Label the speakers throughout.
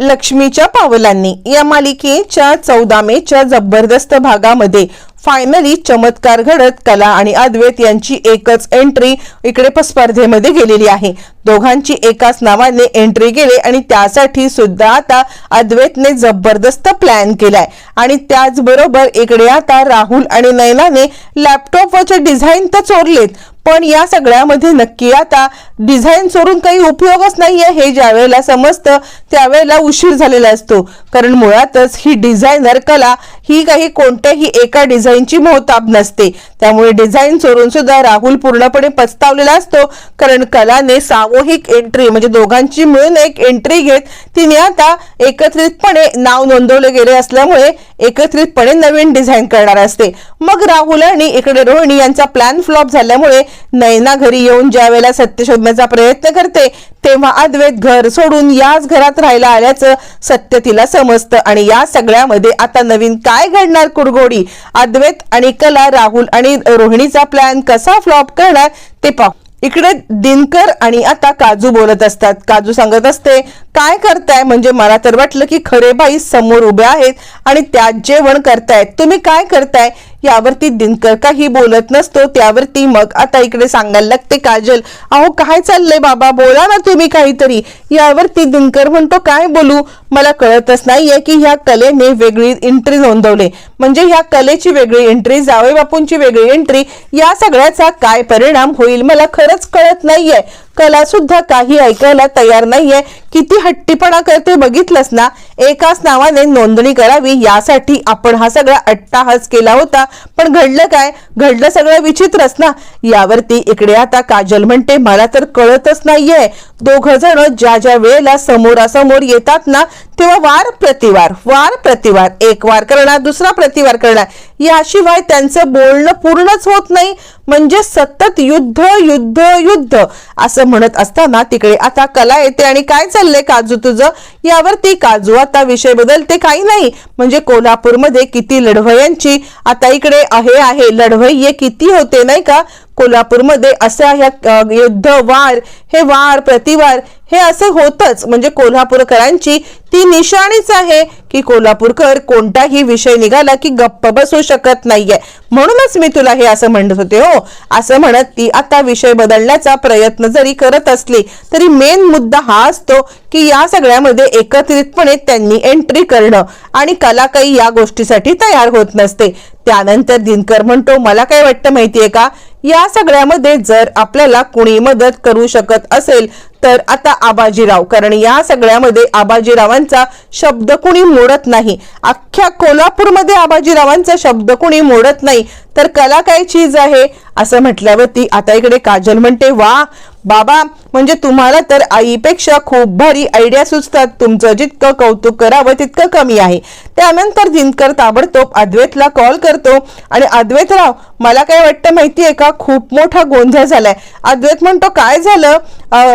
Speaker 1: लक्ष्मीच्या पावलांनी या मालिकेच्या चौदा मेच्या जबरदस्त भागामध्ये फायनली चमत्कार घडत कला आणि अद्वैत यांची एकच एंट्री इकडे स्पर्धेमध्ये गेलेली आहे. दोघांची एकाच नावाने एंट्री गेले आणि त्यासाठी सुद्धा आता अद्वैतने जबरदस्त प्लॅन केलाय. आणि त्याचबरोबर इकडे आता राहुल आणि नयनाने लॅपटॉपवरचे डिझाईन तर चोरलेत पण या सगळ्यामध्ये नक्की आता डिझाईन सोडून काही उपयोगच नाहीये हे ज्या वेळेला समजतं त्यावेळेला उशीर झालेला असतो. कारण मुळातच ही डिझायनर कला ही काही कोणत्याही एका डिझाईनची मोहताब नसते. त्यामुळे डिझाईन सोडून सुद्धा राहुल पूर्णपणे पस्तावलेला असतो. कारण कलाने सामूहिक एंट्री म्हणजे दोघांची मिळून एक एंट्री घेत तिने आता एकत्रितपणे नाव नोंदवले गेले असल्यामुळे एकत्रितपणे नवीन डिझाईन करणार असते. मग राहुल आणि इकडे रोहिणी यांचा प्लॅन फ्लॉप झाल्यामुळे नैना घरी येऊन ज्या वेळेला सत्य शोधण्याचा प्रयत्न करते तेव्हा अद्वैत घर सोडून याच घरात राहायला आल्याचं सत्य तिला समजतं. आणि या सगळ्यामध्ये आता नवीन काय घडणार कुडगोडी? अद्वैत आणि कला राहुल आणि रोहिणीचा प्लॅन कसा फ्लॉप करणार ते पाहू. इकडे दिनकर आणि आता काजू बोलत असतात. काजू सांगत असते काय करताय? म्हणजे मला तर वाटलं की खरे बाई समोर उभे आहेत आणि त्यात जेवण करतायत. तुम्ही काय करताय? यावरती दिनकर काही बोलत नसतो त्यावरती मग आता इकडे सांगायला लागते काजल. अहो काय चाललंय बाबा? बोला ना तुम्ही काहीतरी. यावरती दिनकर म्हणतो काय बोलू? मला कळतच नाहीये की ह्या कलेने वेगळी एंट्री नोंदवले. म्हणजे ह्या कलेची वेगळी एंट्री जावई बापूंची वेगळी एंट्री या सगळ्याचा काय परिणाम होईल? मला खरंच कळत नाहीये. कला सुद्धा काही ऐकायला तयार नाहीये. किती हट्टीपणा करते बघितलंस ना? एकाच नावाने नोंदणी करावी यासाठी आपण हा सगळा अट्टाहास केला होता. पण घडलं काय? घडलं सगळं विचित्रच ना? यावरती इकडे आता काजल म्हणते मला तर कळतच नाहीये. दोघ जण ज्या ज्या वेळेला समोरासमोर येतात ना तेव्हा वार प्रतिवार वार प्रतिवार. एक वार करणार दुसरा प्रतिवार करणार. याशिवाय त्यांचं बोलणं पूर्णच होत नाही. म्हणजे सतत युद्ध युद्ध युद्ध. असं म्हणत असताना तिकडे आता कला येते आणि काय चाललंय काजू तुझं? यावरती काजू आता विषय बदलते काही नाही. म्हणजे कोल्हापूरमध्ये किती लढवयांची आता इकडे आहे आहे लढवय्ये किती होते नाही का? कोल्हापूरमध्ये अशा ह्या युद्ध वार हे वार प्रतिवार हे असं होतच. म्हणजे कोल्हापूरकरांची ती निशाणीच आहे की कोल्हापूरकर कोणताही विषय निघाला की गप्प बसू शकत नाहीये. म्हणूनच मी तुला हे असं म्हणत होते हो. असं म्हणत ती आता विषय बदलण्याचा प्रयत्न जरी करत असली तरी मेन मुद्दा हा असतो की या सगळ्यामध्ये एकत्रितपणे त्यांनी एंट्री करणं आणि कला काही या गोष्टीसाठी तयार होत नसते. त्यानंतर दिनकर म्हणतो मला काय वाटतं माहितीये का? या सगळ्यामध्ये जर आपल्याला कुणी मदत करू शकत असेल तर आता आबाजीराव. कारण या सगळ्यामध्ये आबाजीरावांचा शब्द कुणी मोडत नाही. अख्ख्या कोल्हापूरमध्ये आबाजीरावांचा शब्द कुणी मोडत नाही. तर कला काय चीज आहे असं म्हटल्यावरती आता इकडे काजल म्हणते वा बाबा म्हणजे तुम्हाला तर आईपेक्षा खूप भारी आयडिया सुचतात. तुमचं जितकं कौतुक करावं तितकं कमी आहे. त्यानंतर दिनकर ताबडतोब अद्वैतला कॉल करतो. आणि अद्वैतराव मला काय वाटतं माहिती आहे का? खूप मोठा गोंधळ झालाय. अद्वैत म्हणतो काय झालं?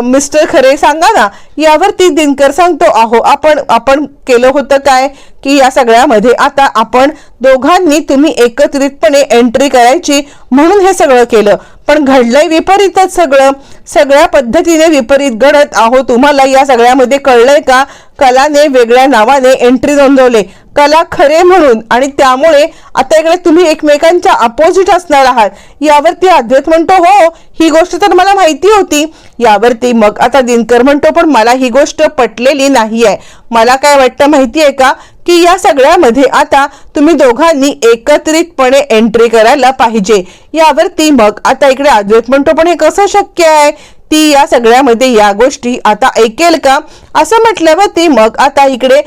Speaker 1: मिस्टर खरे सांगा ना. यावरती दिनकर सांगतो आहो आपण आपण केलं होतं काय? की या सगळ्यामध्ये आता आपण दोघांनी तुम्ही एकत्रितपणे एंट्री करायची म्हणून हे सगळं केलं. पण घडलंय विपरीतच सगळं. सगळ्या पद्धतीने विपरीत घडत आहो तुम्हाला या सगळ्यामध्ये कळलंय का? कलाने वेगळ्या नावाने एंट्री नोंदवले. कला खरे म्हणून आणि त्यामुळे आता इकडे तुम्ही एकमेकांच्या अपोजिट असणार आहात. यावरती अद्वैत म्हणतो हो ही गोष्ट तर मला माहिती होती. यावरती मग आता दिनकर म्हणतो पण मला ही गोष्ट पटलेली नाही आहे मला काय वाटतं माहिती आहे का? की या सगळ्यामध्ये आता तुम्ही दोघांनी एकत्रितपणे एंट्री करायला पाहिजे. यावरती मग आता इकडे अद्वैत म्हणतो पण हे कसं शक्य आहे? ती या सगळ्यामध्ये या गोष्टी आता ऐकेल का? असं म्हटल्यावरती मग आता इकडे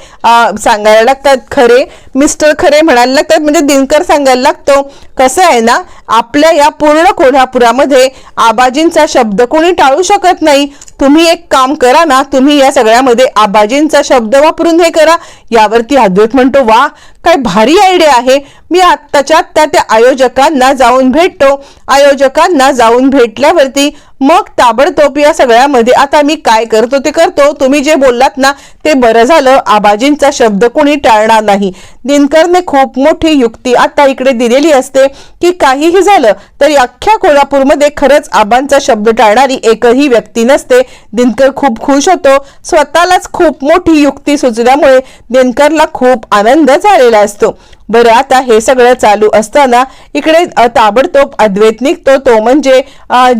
Speaker 1: सांगायला लागतात खरे मिस्टर खरे म्हणायला लागतात. म्हणजे दिनकर सांगायला लागतो कसं आहे ना आपल्या या पूर्ण कोल्हापुरामध्ये आबाजींचा शब्द कोणी टाळू शकत नाही. तुम्ही एक काम करा ना तुम्ही या सगळ्यामध्ये आबाजींचा शब्द वापरून हे करा. यावरती अद्वैत म्हणतो वा काय भारी आयडिया आहे. मी आत्ताच्या आत्ता त्या आयोजकांना जाऊन भेटतो. आयोजकांना जाऊन भेटल्यावरती मग ताबडतोब या सगळ्यामध्ये आता मी काय करतो ते करतो. तुम्ही जे बोललात ना ते बरं झालं. आबाजींचा शब्द कोणी टाळणार नाही. दिनकरने खूप मोठी युक्ती आता इकडे दिलेली असते की काहीही झालं तरी अख्ख्या कोल्हापूरमध्ये खरंच आबांचा शब्द टाळणारी एकही व्यक्ती नसते. दिनकर खूप खुश होतो. स्वतःलाच खूप मोठी युक्ती सुचल्यामुळे दिनकरला खूप आनंद झालेला असतो. बरं आता हे सगळं चालू असताना इकडे ताबडतोब अद्वैत निघतो. तो म्हणजे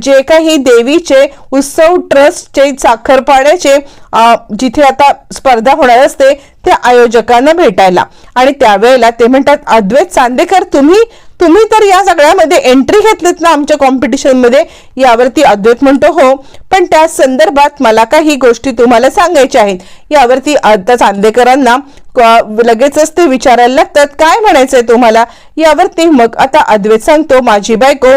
Speaker 1: जे काही देवीचे उत्सव ट्रस्टचे साखरपाड्याचे जिथे आता स्पर्धा होणार असते त्या आयोजकांना भेटायला. आणि त्यावेळेला ते म्हणतात अद्वैत चांदेकर तुम्ही तुम्ही तर या सगळ्यामध्ये एंट्री घेतलीत ना आमच्या कॉम्पिटिशनमध्ये यावरती अद्वैत म्हणतो हो पण त्या संदर्भात मला काही गोष्टी तुम्हाला सांगायच्या आहेत. यावरती आता चांदेकरांना क- लगेचच ते विचारायला लागतात काय म्हणायचंय तुम्हाला? यावरती मग आता अद्वैत सांगतो माझी बायको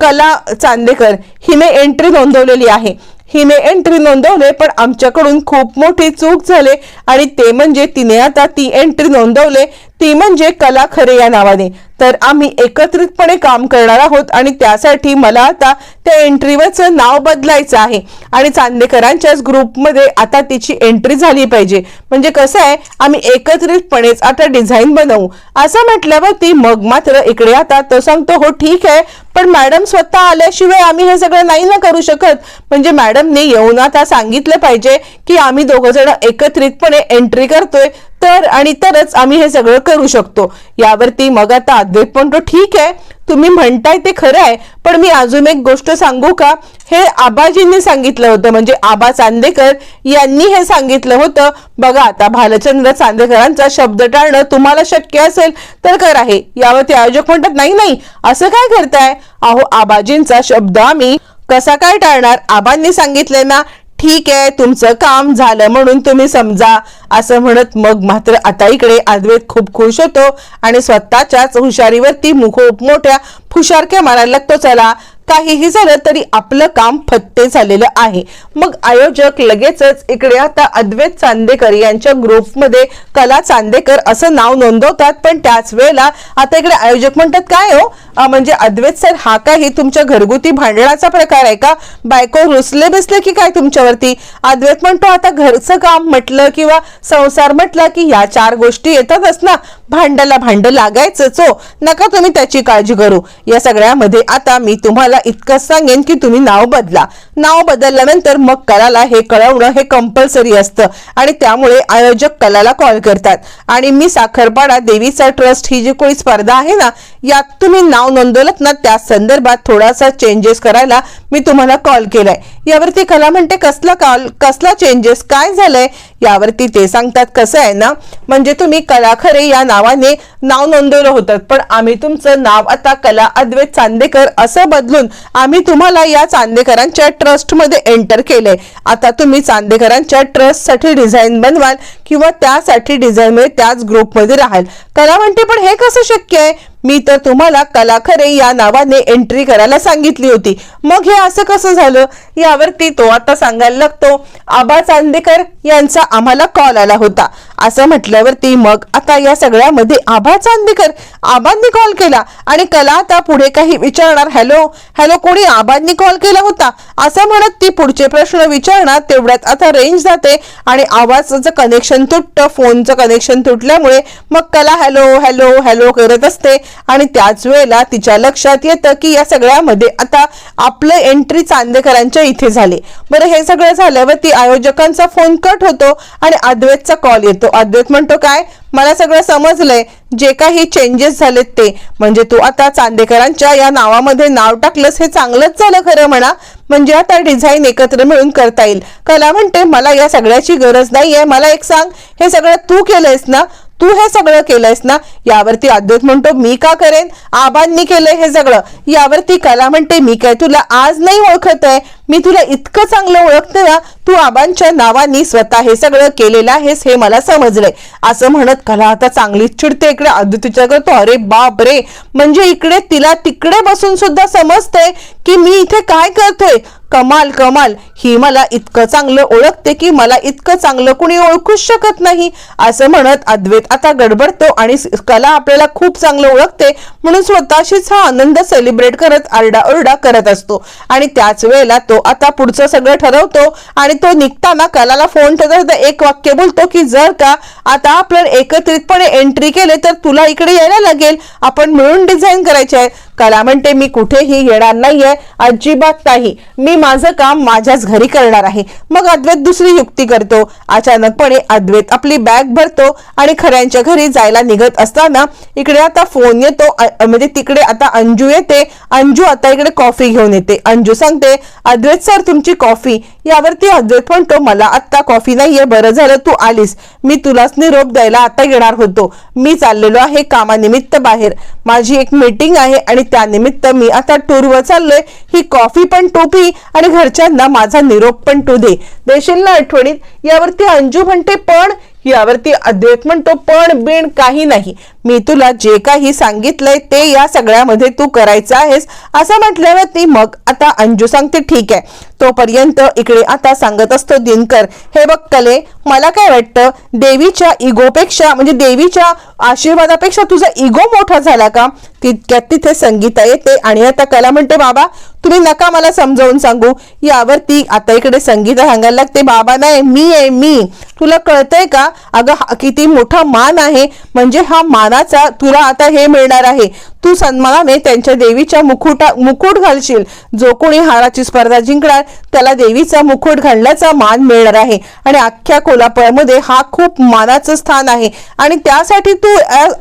Speaker 1: कला चांदेकर हिने एंट्री नोंदवलेली आहे. हिने एंट्री नोंदवले पण आमच्याकडून खूप मोठी चूक झाली. आणि ते म्हणजे तिने आता ती एंट्री नोंदवले. ती म्हणजे कला खरे या नावाने. तर आम्ही एकत्रितपणे काम करणार आहोत आणि त्यासाठी मला आता त्या एंट्रीवरचं नाव बदलायचं आहे. आणि चांदेकरांच्याच ग्रुपमध्ये आता तिची एंट्री झाली पाहिजे. म्हणजे कसं आहे आम्ही एकत्रितपणेच आता डिझाईन बनवू. असं म्हटल्यावरती मग मात्र इकडे आता तो सांगतो हो ठीक आहे पण मॅडम स्वतः आल्याशिवाय आम्ही हे सगळं नाही ना करू शकत. म्हणजे मॅडमने येऊन आता सांगितलं पाहिजे की आम्ही दोघं जण एकत्रितपणे एंट्री करतोय. तर आणि तरच आम्ही हे सगळं करू शकतो. यावरती मग आता अद्वैत म्हणतो ठीक आहे. तुम्ही म्हणताय ते खरं आहे. पण मी अजून एक गोष्ट सांगू का? हे आबाजींनी सांगितलं होतं. म्हणजे आबा चांदेकर यांनी हे सांगितलं होतं. बघा आता भालचंद्र चांदेकरांचा शब्द टाळणं तुम्हाला शक्य असेल तर करा हे. यावरती आयोजक म्हणतात नाही नाही. असं काय करताय? अहो आबाजींचा शब्द आम्ही कसा काय टाळणार? आबांनी सांगितलंय ना ठीक आहे तुमचं काम झालं म्हणून तुम्ही समजा असं म्हणत मग मात्र आता इकडे अद्वैत खूप खुश होतो आणि स्वतःच्याच हुशारीवरती मुखोप मोठ्या फुशारक्या मारायला लागतो चला. काहीही झालं तरी आपलं काम फत्ते झालेलं आहे. मग आयोजक लगेचच इकडे आता अद्वैत चांदेकर यांच्या ग्रुपमध्ये कला चांदेकर असं नाव नोंदवतात पण त्याच वेळेला आता इकडे आयोजक म्हणतात काय हो? म्हणजे अद्वैत सर हा काही तुमच्या घरगुती भांडणाचा प्रकार आहे का? बायको रुसले बिसले की काय तुमच्यावरती? अद्वैत म्हणतो आता घरचं काम म्हटलं किंवा संसार म्हटलं की या चार गोष्टी येतातच ना. भांडाला भांड लागायचंच हो. नका तुम्ही त्याची काळजी करू. या सगळ्यामध्ये आता मी तुम्हाला इतकंच सांगेन की तुम्ही नाव बदला. नाव बदलल्यानंतर मग कलाला हे कळवणं हे कंपल्सरी असतं. आणि त्यामुळे आयोजक कलाला कॉल करतात. आणि मी साखरपाडा देवीचा ट्रस्ट ही जी कोणी स्पर्धा आहे ना यात तुम्ही नाव नोंदवलं ना त्या संदर्भात थोडासा चेंजेस करायला मी तुम्हाला कॉल केलाय. यावरती कला म्हणते कसला कॉल कसला चेंजेस काय झालंय? यावरती ते सांगतात कसं आहे ना म्हणजे तुम्ही कला खरे या नावाने नाव नोंदवलं होतं पण आम्ही तुमचं नाव आता कला अद्वैत चांदेकर असं बदलून आम्ही तुम्हाला या चांदेकरांच्या ट्रस्टमध्ये एंटर केलंय. आता तुम्ही चांदेकरांच्या ट्रस्टसाठी डिझाईन बनवाल किंवा त्यासाठी डिझाईन त्याच ग्रुपमध्ये राहाल. कला म्हणते पण हे कसं शक्य आहे? मी तर तुम्हाला कला खरे या नावाने एंट्री करायला सांगितली होती. मग हे असं कसं झालं? यावरती तो आता सांगायला लागतो आबा चांदेकर यांचा आम्हाला कॉल आला होता. असं म्हटल्यावरती मग आता या सगळ्यामध्ये आबा चांदेकर आबांनी कॉल केला. आणि कला आता पुढे काही विचारणार हॅलो हॅलो कोणी आबांनी कॉल केला होता? असं म्हणत ती पुढचे प्रश्न विचारणार तेवढ्यात आता रेंज जाते आणि आवाजाचं कनेक्शन तुटतं फोनचं कनेक्शन तुटल्यामुळे मग कला हॅलो हॅलो हॅलो करत असते. आणि त्याच वेळेला तिच्या लक्षात येतं की या सगळ्यामध्ये आता आपलं एंट्री चांदेकरांच्या इथे झाले. बरं हे सगळं झाल्यावरती आयोजकांचा फोन कट होतो आणि अद्वैतचा कॉल येतो. अद्वैत म्हणतो काय? मला सगळं समजलंय. जे काही चेंजेस झालेत ते. म्हणजे तू आता चांदेकरांच्या या नावामध्ये नाव टाकलंस हे चांगलंच झालं खरं म्हणा. म्हणजे आता डिझाईन एकत्र मिळून करता येईल. कला म्हणते मला या सगळ्याची गरज नाहीये. मला एक सांग हे सगळं तू केलंयस ना? तू हे सगळं केलंयस ना? यावरती अद्वैत म्हणतो मी का करेन? आबांनी केलंय हे सगळं. यावरती कला म्हणते मी काय तुला आज नाही ओळखत आहे? मी तुला इतकं चांगलं ओळखते ना तू आबांच्या नावानी स्वतः हे सगळं केलेलं आहेस हे मला समजलंय. असं म्हणत कला आता चांगलीच चिडते इकडे. अद्वैतीच्या करतो अरे बाप रे! म्हणजे इकडे तिला तिकडे बसून सुद्धा समजतंय की मी इथे काय करतोय? कमाल कमाल. ही मला इतकं चांगलं ओळखते की मला इतकं चांगलं कुणी ओळखूच शकत नाही असं म्हणत अद्वैत आता गडबडतो आणि कला आपल्याला खूप चांगलं ओळखते म्हणून स्वतःशीच हा आनंद सेलिब्रेट करत आरडाओरडा करत असतो. आणि त्याच वेळेला तो आता पुढचं सगळं ठरवतो आणि तो निघताना कलाला फोन ठरवत एक वाक्य बोलतो की जर का आता आपण एकत्रितपणे एंट्री केले तर तुला इकडे यायला लागेल. आपण मिळून डिझाईन करायचे आहे. कला म्हणते मी कुठेही येणार नाहीये अजिबात नाही. मी माझं काम माझ्याच घरी करणार आहे. मग अद्वैत दुसरी युक्ती करतो. अचानकपणे अद्वैत आपली बॅग भरतो आणि खऱ्यांच्या घरी जायला निघत असताना इकडे आता फोन येतो म्हणजे तिकडे आता अंजू येते. अंजू आता इकडे कॉफी घेऊन येते. अंजू सांगते अद्वैत सर तुमची कॉफी यावरती अद्वैत म्हणतो मला आत्ता कॉफी नाहीये बरं झालं तू आलीस. मी तुलाच निरोप द्यायला आता येणार होतो. मी चाललेलो आहे कामानिमित्त बाहेर. माझी एक मीटिंग आहे आणि त्यानिमित्त मी आता टूरवर चाललोय. ही कॉफी पण टोपी आणि घरच्यांना माझा निरोप पण तू दे. देशील ना आठवणीत यावरती अंजू म्हणते पण यावरती अद्वैत म्हणतो पण बिण काही नाही. मी तुला जे काही सांगितलंय ते या सगळ्यामध्ये तू करायचं आहेस असं म्हटल्यावरती मग आता अंजू सांगते ठीक आहे. तोपर्यंत इकडे आता सांगत असतो दिनकर हे बघ कले मला काय वाटतं देवीच्या इगोपेक्षा म्हणजे देवीच्या आशीर्वादापेक्षा तुझा इगो मोठा झाला का? तितक्यात तिथे संगीता येते आणि आता कला म्हणते बाबा तुम्ही नका मला समजावून सांगू. यावरती आता इकडे संगीता सांगायला लागते बाबा नाही मी आहे मी. तुला कळतंय का? अगं हा किती मोठा मान आहे. म्हणजे हा मान मानाचा तुला आता हे मिळणार आहे. तू सन्मानाने त्यांच्या देवीच्या मुकुटा मुकुट घालशील. जो कोणी हाराची स्पर्धा जिंकणार त्याला देवीचा मुकुट घालण्याचा मान मिळणार आहे. आणि अख्ख्या कोल्हापूरमध्ये हा खूप मानाचं स्थान आहे. आणि त्यासाठी तू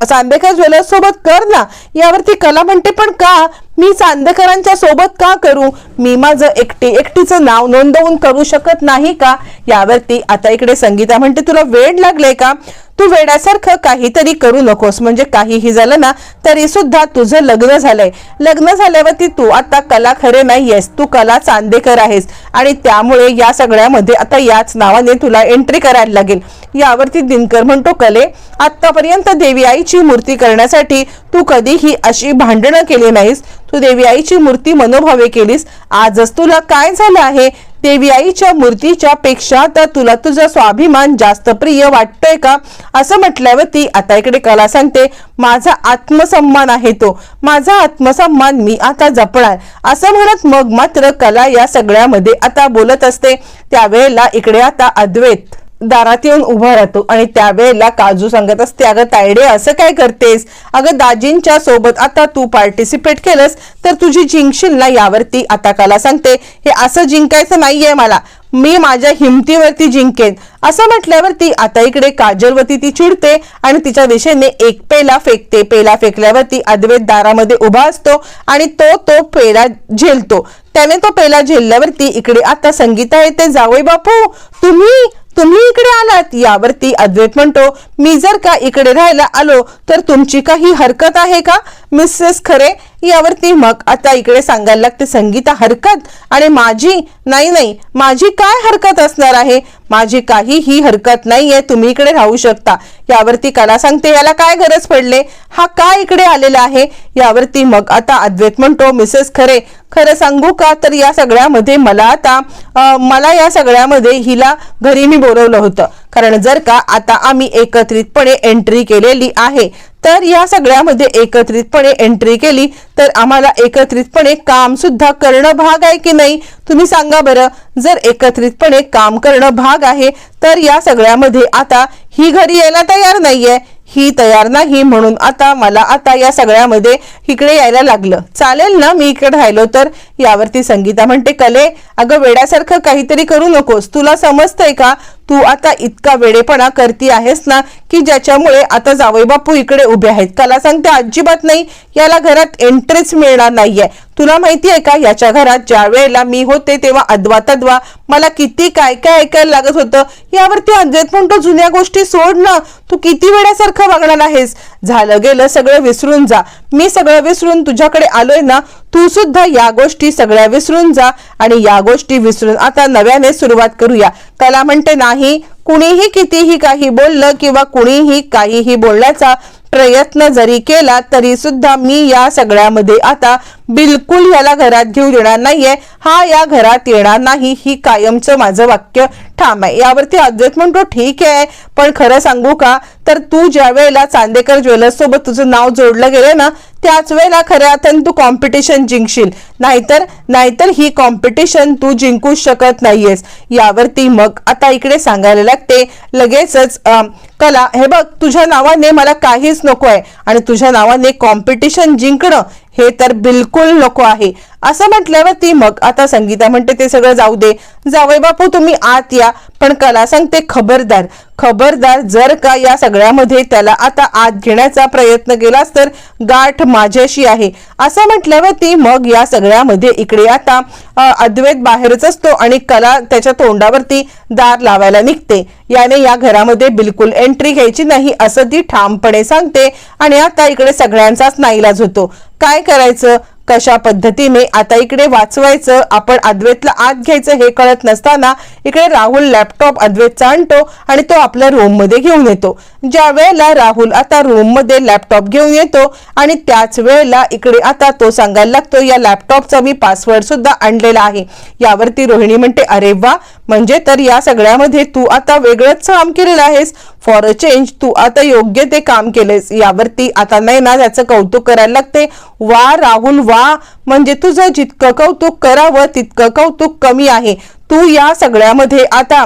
Speaker 1: चांदेकर ज्वेलर्स सोबत कर ना. यावरती कला म्हणते पण का? मी चांदेकरांच्या सोबत का करू? मी माझं एकटी एकटीचं नाव नोंदवून करू शकत नाही का? यावरती आता इकडे संगीता म्हणते तुला वेळ लागले का? तू वेड्यासारखं काहीतरी करू नकोस. म्हणजे काहीही झालं ना तरी सुद्धा तुझं लग्न झालंय. लग्न झाल्यावरती तू आता कला खरे नाहीयेस. तू कला चांदेकर आहेस. आणि त्यामुळे या सगळ्यामध्ये आता याच नावाने तुला एंट्री करायला लागेल. यावरती दिनकर म्हणतो कले आतापर्यंत देवी आईची मूर्ती करण्यासाठी तू कधीही अशी भांडणं केली नाहीस. तू देवी आईची मूर्ती मनोभावे केलीस. आजच तुला काय झालं आहे? देवी आईच्या मूर्तीच्या पेक्षा तर तुला तुझा स्वाभिमान जास्त प्रिय वाटतोय का? असं म्हटल्यावर ती आता इकडे कला सांगते माझा आत्मसन्मान आहे तो. माझा आत्मसन्मान मी आता जपणार. असं म्हणत मग मात्र कला या सगळ्यामध्ये आता बोलत असते. त्यावेळेला इकडे आता अद्वैत. दारात येऊन उभा राहतो आणि त्यावेळेला काजू सांगत असते अगं तायडे असं काय करतेस? अगं दाजींच्या सोबत आता तू पार्टिसिपेट केलंस तर तुझी जिंकशील ना यावरती आता काला सांगते. हे असं जिंकायचं नाहीये मला. मी माझ्या हिमतीवरती जिंकेन. असं म्हटल्यावरती आता इकडे काजलवरती ती चिडते आणि तिच्या दिशेने एक पेला फेकते. पेला फेकल्यावरती अद्वैत दारामध्ये उभा असतो आणि तो तो पेला झेलतो. त्याने तो पेला झेलल्यावरती इकडे आता संगीता येते. जावई बापू तुम्ही तुम्ही इकडे आलात यावरती अद्वैत म्हणतो मी जर का इकडे राहायला आलो तर तुमची काही हरकत आहे का? मिसेस खरे यावरती मग आता इकडे सांगायला लागते संगीता हरकत. आणि माझी नाही नाही माझी काय हरकत असणार आहे? माझी काहीही हरकत नाहीये तुम्ही इकडे राहू शकता. यावरती कला सांगते याला काय गरज पडले? हा का इकडे आलेला आहे? यावरती मग आता अद्वैत म्हणतो मिसेस खरे खरं सांगू का? तर या सगळ्यामध्ये मला आता मला या सगळ्यामध्ये हिला घरी मी बोलवलं होतं. कारण जर का आता आम्ही एकत्रितपणे एंट्री केलेली आहे तर या सगळ्यामध्ये एकत्रितपणे एंट्री केली. तर आम्हाला एकत्रितपणे काम सुद्धा करणं भाग आहे की नाही तुम्ही सांगा बरं. जर एकत्रितपणे काम करणं भाग आहे तर या सगळ्यामध्ये आता ही घरी यायला तयार नाहीये. ही तयार नाही म्हणून आता मला आता या सगळ्यामध्ये इकडे यायला लागलं. चालेल ना मी इकडे राहिलो तर? यावरती संगीता म्हणते कले अगं वेड्यासारखं काहीतरी करू नकोस. तुला समजतंय का? तू आता इतका वेडेपणा करती आहेस ना की ज्याच्यामुळे आता जावई बापू इकडे उभे आहेत. कला सांगते अजिबात नाही. याला घरात एंट्रीच मिळणार नाहीये. तुला माहिती आहे का याच्या घरात ज्या वेळेला मी होते तेव्हा अद्वा तद्वा मला किती काय काय ऐकायला लागत होतं. यावरती अद्वैत म्हणतो जुन्या गोष्टी सोड ना. तू किती वेळासारखं वागणार आहेस? झालं गेलं सगळं विसरून जा. मी सगळं विसरून तुझ्याकडे आलोय ना तू सुद्धा या गोष्टी सगळ्या विसरून जा आणि या गोष्टी विसरून आता नव्याने सुरुवात करूया. त्याला म्हणते नाही कुणीही कितीही काही बोललं किंवा कुणीही काहीही बोलण्याचा प्रयत्न जरी केला तरी सुद्धा मी या सगळ्यामध्ये आता बिलकुल याला घरात घेऊ देणार नाहीये. हा या घरात येणार नाही ही कायमचं माझं वाक्य ठाम आहे. यावरती अद्वैत म्हणतो ठीक आहे पण खरं सांगू का? तर तू ज्या वेळेला चांदेकर ज्वेलर्स सोबत तुझं नाव जोडलं गेलं ना त्याच वेळेला खऱ्या अर्थाने तू कॉम्पिटिशन जिंकशील. नाहीतर नाहीतर ही कॉम्पिटिशन तू जिंकू शकत नाहीयेस. यावरती मग आता इकडे सांगायला लागते लगेचच कला हे बघ तुझ्या नावाने मला काहीच नको आहे आणि तुझ्या नावाने कॉम्पिटिशन जिंकणं हे तर बिलकुल नको आहे. असं म्हटल्यावर ती मग आता संगीता म्हणते ते सगळं जाऊ दे. जावई बापू तुम्ही आत या. पण कला सांगते खबरदार. खबरदार जर का या सगळ्यामध्ये त्याला आता आत घेण्याचा प्रयत्न केलास तर गाठ माझ्याशी आहे. असं म्हटल्यावर ती मग या सगळ्यामध्ये इकडे आता अद्वैत बाहेरच असतो आणि कला त्याच्या तोंडावरती दार लावायला निघते. याने या घरामध्ये बिलकुल एंट्री घ्यायची नाही असं ती ठामपणे सांगते आणि आता इकडे सगळ्यांचाच नाईलाज होतो. काय करायचं? कशा पद्धतीने आता इकडे वाचवायचं आपण अद्वैतला आत घ्यायचं हे कळत नसताना इकडे राहुल लॅपटॉप अद्वैतचा आणतो आणि तो आपल्या रूममध्ये घेऊन येतो. ज्या वेळेला राहुल आता रूममध्ये लॅपटॉप घेऊन येतो आणि त्याच वेळेला इकडे आता तो सांगायला लागतो या लॅपटॉपचा मी पासवर्ड सुद्धा आणलेला आहे. यावरती रोहिणी म्हणते अरे वा! म्हणजे तर या सगळ्यामध्ये तू आता वेगळंच काम केलेलं आहेस. फॉर अ चेंज तू आता योग्य ते काम केलेस यावरती आता नाही ना त्याचं कौतुक करायला लागते. वा राहुल वा. म्हणजे तुझं जितकं कौतुक करावं तितकं कौतुक कमी आहे. तू या सगळ्यामध्ये आता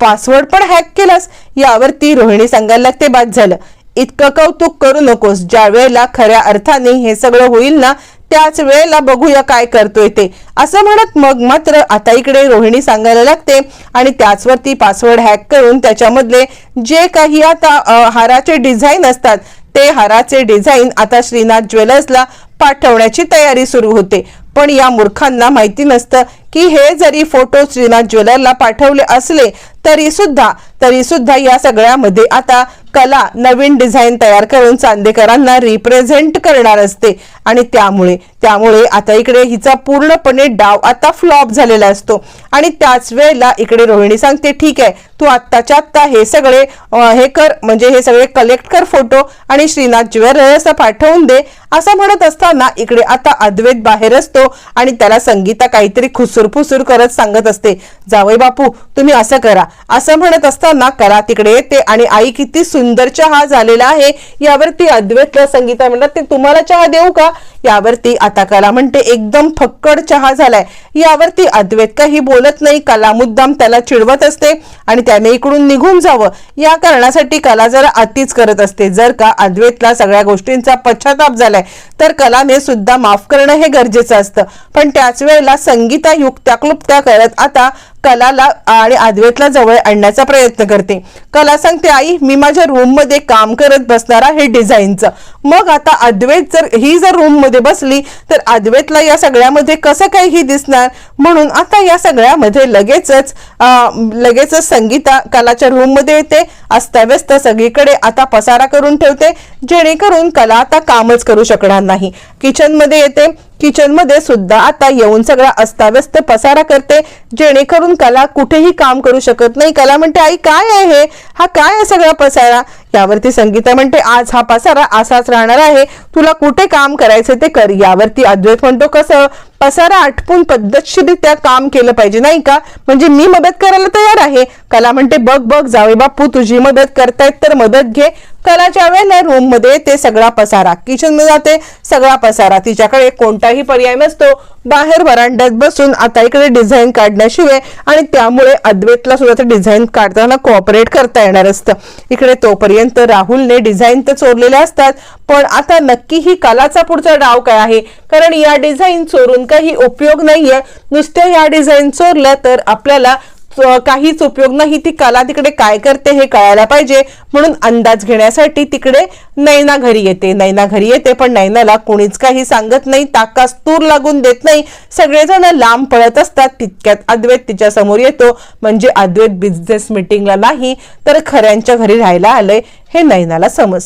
Speaker 1: पासवर्ड पण हॅक केलास. यावरती रोहिणी सांगायला लागते बाद झालं. इतकं कौतुक करू नकोस. ज्या वेळेला खऱ्या अर्थाने हे सगळं होईल ना त्याच वेळेला बघूया काय करतोय ते. असं म्हणत मग मात्र आता इकडे रोहिणी सांगायला लागते आणि त्याचवरती पासवर्ड हॅक करून त्याच्यामधले जे काही आता हाराचे डिझाईन असतात ते हाराचे डिझाईन आता श्रीनाथ ज्वेलर्सला पाठवण्याची तयारी सुरू होते. पण या मूर्खांना माहिती नसतं की हे जरी फोटो श्रीनाथ ज्वेलरला पाठवले असले तरी सुद्धा तरी सुद्धा या सगळ्यामध्ये आता कला नवीन डिझाईन तयार करून चांदेकरांना रिप्रेझेंट करणार असते. आणि त्यामुळे त्यामुळे आता इकडे हिचा पूर्णपणे डाव आता फ्लॉप झालेला असतो. आणि त्याच वेळेला इकडे रोहिणी सांगते ठीक आहे तू आत्ताच्या आत्ता हे सगळे हे कर म्हणजे हे सगळे कलेक्ट कर फोटो आणि श्रीनाथ ज्वेलर्स पाठवून दे. असं म्हणत असताना इकडे आता अद्वैत बाहेर असतो आणि त्याला संगीता काहीतरी खुसूर फुसूर करत सांगत असते. जावई बापू तुम्ही असं करा असं म्हणत असताना करा तिकडे येते आणि आई किती सुंदर चहा झालेला आहे यावरती अद्वैतला संगीता म्हणतात ते तुम्हाला चहा देऊ का? यावरती आता कला म्हणते एकदम फक्कड चहा झालाय. यावरती अद्वैत काही बोलत नाही कला मुद्दाम त्याला चिडवत असते आणि त्याने इकडून निघून जावं. या कारणासाठी कला जरा अतिच करत असते. जर का अद्वैतला सगळ्या गोष्टींचा पश्चाताप झालाय तर कलाने सुद्धा माफ करणं हे गरजेचं असतं. पण त्याच वेळेला संगीता युक्त्या क्लुप्त्या करत आता कलाला आणि अद्वैतला जवळ आणण्याचा प्रयत्न करते. कला सांगते आई मी माझ्या रूममध्ये काम करत बसणार आहे डिझाईनचं मग आता अद्वैत जर ही जर रूममध्ये बसली तर अद्वैतला या सगळ्यामध्ये कसं काही ही दिसणार? म्हणून आता या सगळ्यामध्ये लगेचच लगेचच संगीता कलाच्या रूममध्ये येते. अस्ताव्यस्त सगळीकडे आता पसारा करून ठेवते. जेणेकरून कला आता कामच करू शकणार नाही. किचनमध्ये येते. किचनमध्ये सुद्धा आता येऊन सगळा अस्ताव्यस्त पसारा करते जेणेकरून कला कुठेही काम करू शकत नाही. कला म्हणते आई काय आहे? हा काय आहे सगळा पसारा? त्यावरती संगीता म्हणते आज हा पसारा असाच राहणार आहे. तुला कुठे काम करायचं ते कर. यावरती अद्वैत म्हणतो कसं? पसारा आटपून पद्धतशीरित्या काम केलं पाहिजे नाही का? म्हणजे मी मदत करायला तयार आहे. कला म्हणते बघ बघ जावे बापू तुझी मदत करतायत तर मदत घे. कलाच्या वेळेला रूममध्ये ते सगळा पसारा किचनमध्ये जाते सगळा पसारा. तिच्याकडे कोणताही पर्याय नसतो. बाहेर वरांड्यात बसून आता इकडे डिझाईन काढण्याशिवाय आणि त्यामुळे अद्वैतला सुद्धा ते डिझाईन काढताना कोऑपरेट करता येणार असतं. इकडे तोपर्यंत राहुलने डिझाईन तर चोरलेल्या असतात पण आता नक्की ही कलाचा पुढचा डाव काय आहे? कारण या डिझाईन चोरून काही उपयोग नाहीये. नुसत्या या डिझाईन चोरल्या तर आपल्याला काहीच उपयोग नाही. ती कला तिकडे काय करते हे कळायला पाहिजे. म्हणून अंदाज घेण्यासाठी तिकडे नैना घरी येते. नैना घरी येते पण नैनाला कोणीच काही सांगत नाही. ताकास तूर लागून देत नाही. सगळेजण लांब पळत असतात. तितक्यात अद्वैत तिच्या समोर येतो. म्हणजे अद्वैत बिझनेस मिटिंगला नाही तर खऱ्यांच्या घरी राहायला आलंय हे नैनाला समज